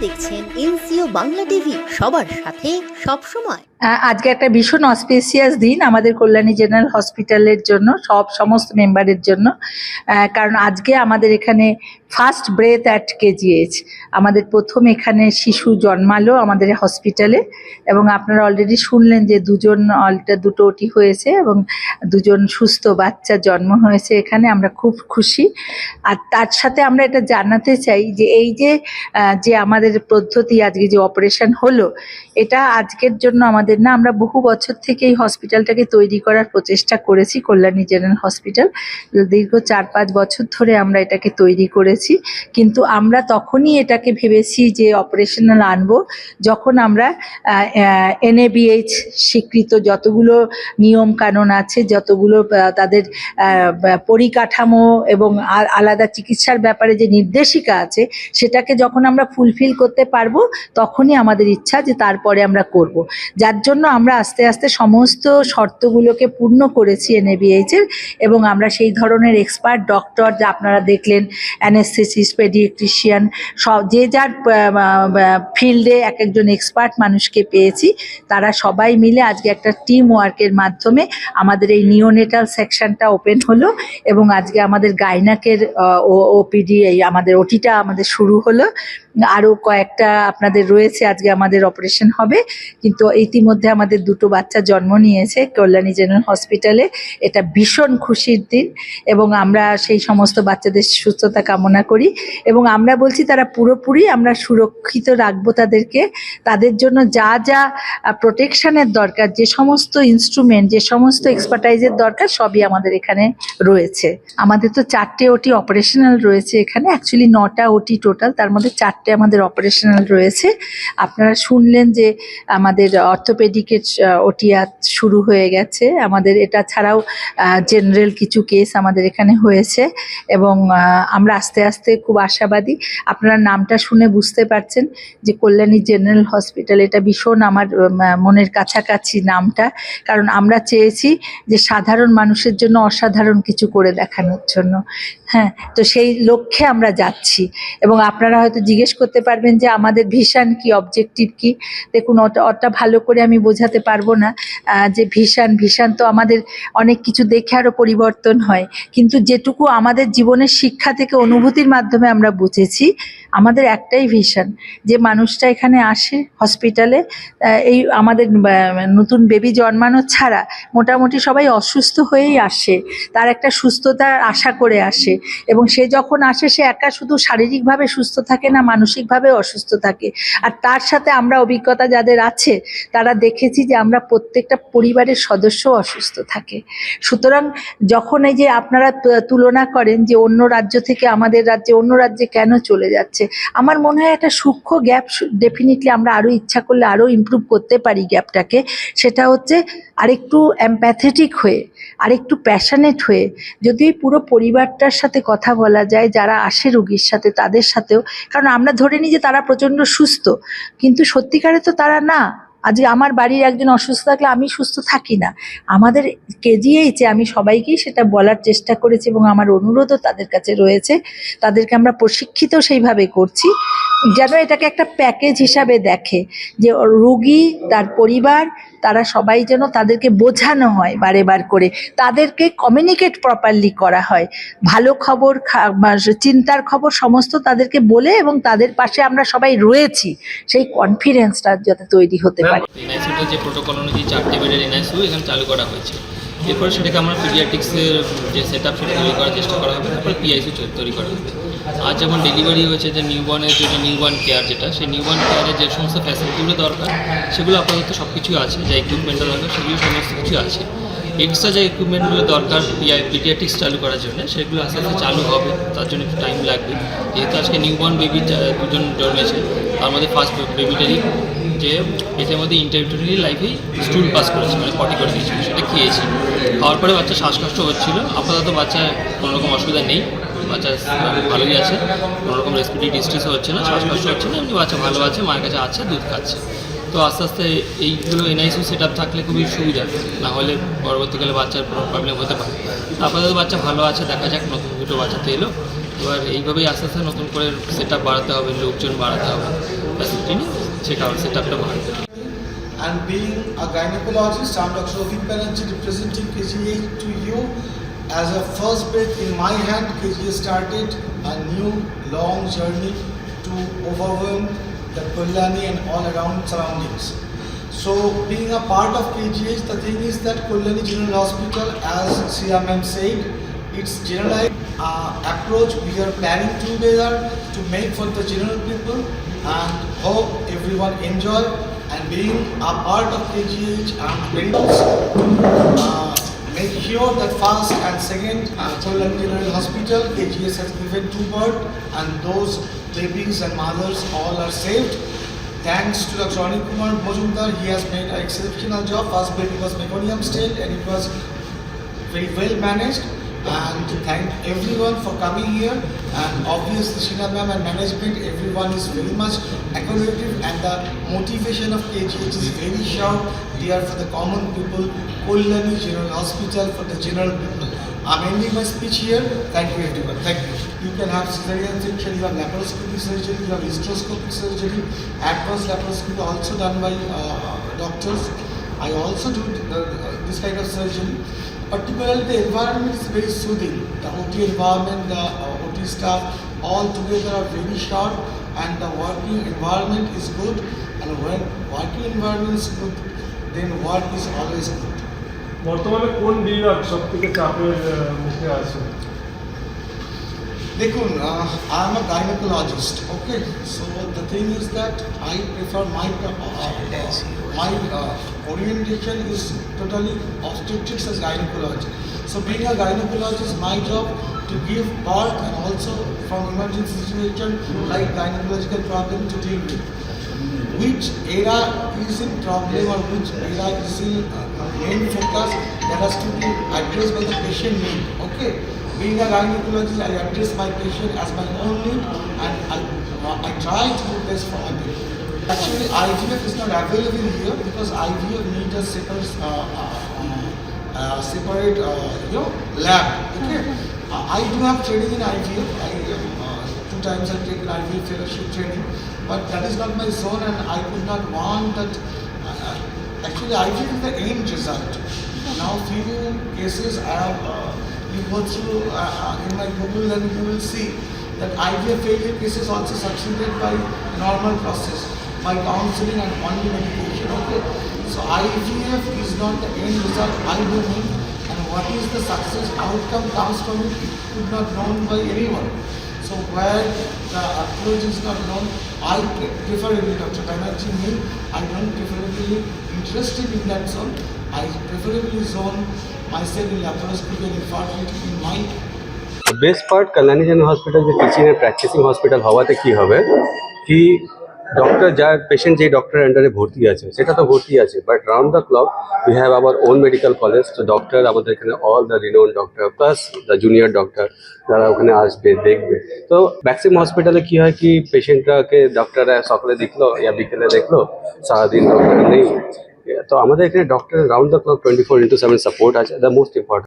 দেখছেন NCO Bangla TV সবার সাথে সব সময় আজকে একটা ভীষণ অসপিসিয়াস দিন আমাদের কল্যাণী জেনারেল হসপিটালের জন্য, সব সমস্ত মেম্বারের জন্য। কারণ আজকে আমাদের এখানে ফার্স্ট ব্রেথ অ্যাট কেজিএইচ। আমাদের প্রথম এখানে শিশু জন্মালো আমাদের হসপিটালে এবং আপনারা অলরেডি শুনলেন যে দুজন অলটা দুটো ওটি হয়েছে এবং দুজন সুস্থ বাচ্চা জন্ম হয়েছে এখানে, আমরা খুব খুশি। আর তার সাথে আমরা এটা জানাতে চাই যে এই যে যে আমাদের পদ্ধতি আজকে যে অপারেশন হলো, এটা আজকের জন্য আমাদের না, আমরা বহু বছর থেকে এই হসপিটালটাকে তৈরি করার প্রচেষ্টা করেছি, কল্যাণী জেনারেল হসপিটাল। দীর্ঘ চার পাঁচ বছর ধরে আমরা এটাকে তৈরি করেছি কিন্তু আমরা তখনই এটাকে ভেবেছি যে অপারেশনাল আনব যখন আমরা এনএবিএইচ স্বীকৃত যতগুলো নিয়ম কানুন আছে, যতগুলো তাদের পরিকাঠামো এবং আলাদা চিকিৎসার ব্যাপারে যে নির্দেশিকা আছে, সেটাকে যখন আমরা ফুলফিল করতে পারব, তখনই আমাদের ইচ্ছা যে তারপরে আমরা করব। যার জন্য আমরা আস্তে আস্তে সমস্ত শর্তগুলোকে পূর্ণ করেছি এনএবিএইচ এর এবং আমরা সেই ধরনের এক্সপার্ট ডক্টর যা আপনারা দেখলেন অ্যানেস্থেসিস পেডিয়েট্রিশিয়ান সব যে যার ফিল্ডে এক একজন এক্সপার্ট মানুষকে পেয়েছি। তারা সবাই মিলে আজকে একটা টিম ওয়ার্কের মাধ্যমে আমাদের এই নিওনেটাল সেকশনটা ওপেন হলো এবং আজকে আমাদের গাইনাকের ওপিডি, এই আমাদের ওটিটা আমাদের শুরু হলো। আরও কয়েকটা আপনাদের রয়েছে, আজকে আমাদের অপারেশন হবে। কিন্তু ইতিমধ্যে আমাদের দুটো বাচ্চা জন্ম নিয়েছে কল্যাণী জেনারেল হসপিটালে এটা ভীষণ খুশির দিন এবং আমরা সেই সমস্ত বাচ্চাদের সুস্থতা কামনা করি এবং আমরা বলছি তারা পুরোপুরি আমরা সুরক্ষিত রাখব তাদেরকে। তাদের জন্য যা যা প্রোটেকশানের দরকার, যে সমস্ত ইনস্ট্রুমেন্ট যে সমস্ত এক্সপার্টাইজের দরকার সবই আমাদের এখানে রয়েছে। আমাদের তো চারটে ওটি অপারেশনাল রয়েছে এখানে। অ্যাকচুয়ালি নটা ওটি টোটাল তার মধ্যে চারটে আমাদের অপারেশনাল রয়েছে। আপনারা শুনলেন যে আমাদের অর্থোপেডিকের ওটি আজ শুরু হয়ে গেছে। আমাদের এটা ছাড়াও জেনারেল কিছু কেস আমাদের এখানে হয়েছে এবং আমরা আস্তে আস্তে খুব আশাবাদী। আপনারা নামটা শুনে বুঝতে পারছেন যে কল্যাণী জেনারেল হসপিটাল এটা ভীষণ আমার মনের কাছাকাছি নামটা। কারণ আমরা চেয়েছি যে সাধারণ মানুষের জন্য অসাধারণ কিছু করে দেখানোর জন্য। হ্যাঁ তো সেই লক্ষ্যে আমরা যাচ্ছি। এবং আপনারা হয়তো জিজ্ঞেস করতে পারবেন যে আমাদের ভিশন কি অবজেক্টিভ কি? দেখুন ওটা ওটা ভালো করে আমি বোঝাতে পারব না যে ভিশন ভিশন তো আমাদের অনেক কিছু দেখে আরও পরিবর্তন হয়। কিন্তু যেটুকু আমাদের জীবনের শিক্ষা থেকে অনুভূতির মাধ্যমে আমরা বুঝেছি, আমাদের একটাই ভিশন যে মানুষটা এখানে আসে হসপিটালে এই আমাদের নতুন বেবি জন্মানো ছাড়া মোটামুটি সবাই অসুস্থ হয়েই আসে, তার একটা সুস্থতার আশা করে আসে। এবং সে যখন আসে, সে একা শুধু শারীরিকভাবে সুস্থ থাকে না মানসিকভাবে অসুস্থ থাকে। আর তার সাথে আমরা অভিজ্ঞতা যাদের আছে, তারা দেখেছি যে আমরা প্রত্যেকটা পরিবারের সদস্য অসুস্থ থাকে। সুতরাং যখন এই যে আপনারা তুলনা করেন যে অন্য রাজ্য থেকে আমাদের রাজ্যে অন্য রাজ্যে কেন চলে যাচ্ছে, আমার মনে হয় একটা সূক্ষ্ম গ্যাপ ডেফিনেটলি আমরা আরও ইচ্ছা করলে আরও ইমপ্রুভ করতে পারি গ্যাপটাকে। সেটা হচ্ছে আরেকটু অ্যাম্প্যাথেটিক হয়ে, আরেকটু প্যাশানেট হয়ে যদি পুরো পরিবারটার সাথে কথা বলা যায়, যারা আসে রুগীর সাথে তাদের সাথেও, কারণ আমরা ধরে নিই যে তারা প্রচণ্ড সুস্থ, কিন্তু সত্যিকারে তো তারা না, আজ আমার বাড়ির একজন অসুস্থ থাকলে আমি সুস্থ থাকি না। আমাদের কেজিয়েইছে আমি সবাইকেই সেটা বলার চেষ্টা করেছি এবং আমার অনুরোধও তাদের কাছে রয়েছে। তাদেরকে আমরা প্রশিক্ষিত সেইভাবে করছি। যেন এটাকে একটা প্যাকেজ হিসাবে দেখে যে রুগী তার পরিবার তারা সবাই যেন তাদেরকে বোঝানো হয় বারে বার করে। তাদেরকে কমিউনিকেট প্রপারলি করা হয়। ভালো খবর চিন্তার খবর সমস্ত তাদেরকে বলে এবং তাদের পাশে আমরা সবাই রয়েছি। সেই কনফিডেন্সটা যাতে তৈরি হতে পারে। যে প্রোটোকল অনুযায়ী চারটে বেডের এনআইসিউ এখানে চালু করা হয়েছে। এরপরে সেটাকে আমরা পিডিয়াট্রিক্সের যে সেট আপ সেটা তৈরি করার চেষ্টা করা হবে। তারপরে পিআইসি তৈরি করা হবে। আজ যেমন ডেলিভারি হয়েছে, যে নিউবর্নের জন্য নিউবর্ন কেয়ার যেটা, সেই নিউবর্ন কেয়ারে যে সমস্ত ফ্যাসিলিটিগুলো দরকার, সেগুলো আপাতত সব কিছুই আছে, যা ইকুইপমেন্টটা দরকার, সেগুলো সমস্ত কিছু আছে। এক্সট্রা যে ইকুইপমেন্টগুলো দরকার পিডিয়াট্রিক্স চালু করার জন্য, সেগুলো আস্তে আস্তে চালু হবে, তার জন্য একটু টাইম লাগবে। যেহেতু আজকে নিউবর্ন বেবি দুজন জন্মেছে, তার মধ্যে ফার্স্ট বেবিটারই যে এটার মধ্যে ইন্টারভিউটারি লাইফেই স্টুল পাস করেছে মানে পটি করে দিয়েছিল, সেটা খেয়েছি। খাওয়ার পরে বাচ্চা শ্বাসকষ্ট হচ্ছিল, আপাতত বাচ্চার কোনো রকম অসুবিধা নেই। বাচ্চা ভালোই আছে কোনো রকম রেসপিরেটরি ডিস্ট্রেসও হচ্ছে না শ্বাসকষ্ট হচ্ছে না এমনি বাচ্চা ভালো আছে মায়ের কাছে আছে দুধ খাচ্ছে তো আস্তে আস্তে এইগুলো এনআইসিউ সেট আপ থাকলে খুবই সুবিধা না হলে পরবর্তীকালে বাচ্চার প্রবলেম হতে পারে আপাতত বাচ্চা ভালো আছে দেখা যাক নতুন দুটো বাচ্চা তো এলো এবার এইভাবেই আস্তে আস্তে নতুন করে সেট আপ বাড়াতে হবে লোকজন বাড়াতে হবে ফ্যাসিলিটি নিয়ে সেটা সেট আপটা বাড়বে and being a gynecologist, I'm Dr. Ovik Banerjee representing KGH to you. As a first breath in my hand, KGH started a new long journey to overwhelm the Kullani and all around surroundings. So being a part of KGH, the thing is that Kullani General Hospital, as CMM said, it's generalized uh, approach we are planning together to make for the general people and hope everyone enjoy and being a part of KGH and very uh, make sure that first and second Kollam General Hospital KGS has given two birth and those babies and mothers all are saved Thanks to Dr. Anil Kumar he has made an exceptional job. First baby was meconium state and it was very well managed. And to thank everyone for coming here. And obviously, Sheena ma'am and management, everyone is very much accommodative. And the motivation of KGH is very sharp. They are for the common people. Kollani General Hospital for the general people. I'm ending my speech here. Thank you, everyone. Thank you. You can have cesarean section, you have laparoscopic surgery, you have hysteroscopic surgery, advanced laparoscopy also done by uh, doctors. I also do uh, this kind of surgery Particularly, the environment is very soothing. The OT environment, the uh, OT staff, all together are very sharp, and the working environment is good. And when working environment is good, then work is always good. বর্তমানে কোন বিভাগ সব থেকে চাপের আহ, মুখে আছে দেখুন I am a gynaecologist okay so the thing is that I prefer my my orientation is totally obstetrics as gynecology. So being a gynecologist, my job to give birth and also from emergency situation like gynecological problem to deal with. Which area is in problem or which area is in uh, main focus that has to be addressed by the patient need. Okay. Being a gynecologist, I address my patient as my own need and I, I try to do best for my. Actually, IVF is not available here because IVF needs a separate, uh, uh, uh, separate, uh, you know, lab. Okay. Uh, I do have training in IVF. Uh, two times I taken IVF fellowship training, but that is not my zone, and I could not want that. Uh, actually, IVF is the end result. Now, few cases I have. Uh, you go through uh, uh, in my Google, and you will see that IVF failure cases also succeeded by normal process, by counseling and only medication. Okay, so IVF is not the end result. I do mean, and what is the success outcome comes from it, it could not known by anyone. So where the approach is not known, I pre prefer Dr. Banerjee me. I don't preferably interested in that zone. I preferably zone myself in laparoscopy and infertility in my best part Kalyani જન hospital जो teaching and practising hospital हवाते कि doctor যার patient যে ডক্টরের আন্ডারে ভর্তি আছে, সেটা তো ভর্তি আছে but round the clock we have our own medical college তো ডক্টর আমাদের এখানে all the renowned doctor plus the junior doctor যারা ওখানে আসবে, দেখবে। তো ম্যাক্সিমাম হসপিটালে কি হয় কি পেশেন্টরাকে ডক্টররা সকালে দেখল ইয়া বিকেলে দেখল, সারাদিন ডক্টর নেই। তো আমাদের এখানে doctor round the clock twenty four into seven support আছে দ্য মোস্ট ইম্পর্টেন্ট